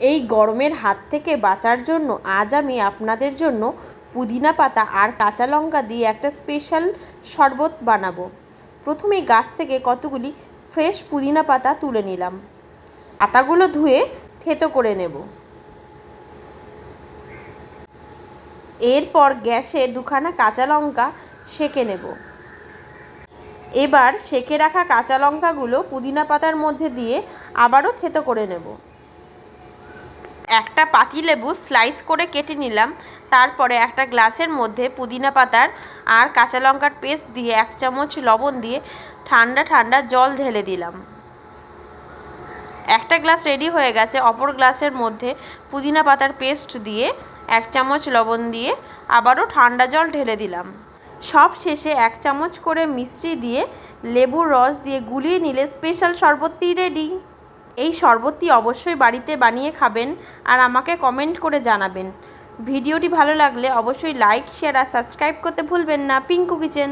এই গরমের হাত থেকে বাঁচার জন্য আজ আমি আপনাদের জন্য পুদিনা পাতা আর কাঁচা লঙ্কা দিয়ে একটা স্পেশাল শরবত বানাবো। প্রথমে গাছ থেকে কতগুলি ফ্রেশ পুদিনা পাতা তুলে নিলাম। পাতাগুলো ধুয়ে থেতো করে নেব। এরপর গ্যাসে দুখানা কাঁচা লঙ্কা সেঁকে নেব। এবার সেঁকে রাখা কাঁচা লঙ্কাগুলো পুদিনা পাতার মধ্যে দিয়ে আবারও থেতো করে নেব। একটা পাতিলেবু স্লাইস করে কেটে নিলাম। তারপরে একটা গ্লাসের মধ্যে পুদিনা পাতার আর কাঁচা লঙ্কার পেস্ট দিয়ে এক চামচ লবণ দিয়ে ঠান্ডা ঠান্ডা জল ঢেলে দিলাম। একটা গ্লাস রেডি হয়ে গেছে। অপর গ্লাসের মধ্যে পুদিনা পাতার পেস্ট দিয়ে এক চামচ লবণ দিয়ে আবারও ঠান্ডা জল ঢেলে দিলাম। সব শেষে এক চামচ করে মিষ্টি দিয়ে লেবুর রস দিয়ে গুলিয়ে নিলে স্পেশাল শরবতটি রেডি। এই শরবতটি অবশ্যই বাড়িতে বানিয়ে খাবেন আর আমাকে কমেন্ট করে জানাবেন। ভিডিওটি ভালো লাগলে অবশ্যই লাইক শেয়ার আর সাবস্ক্রাইব করতে ভুলবেন না। পিঙ্কু কিচেন।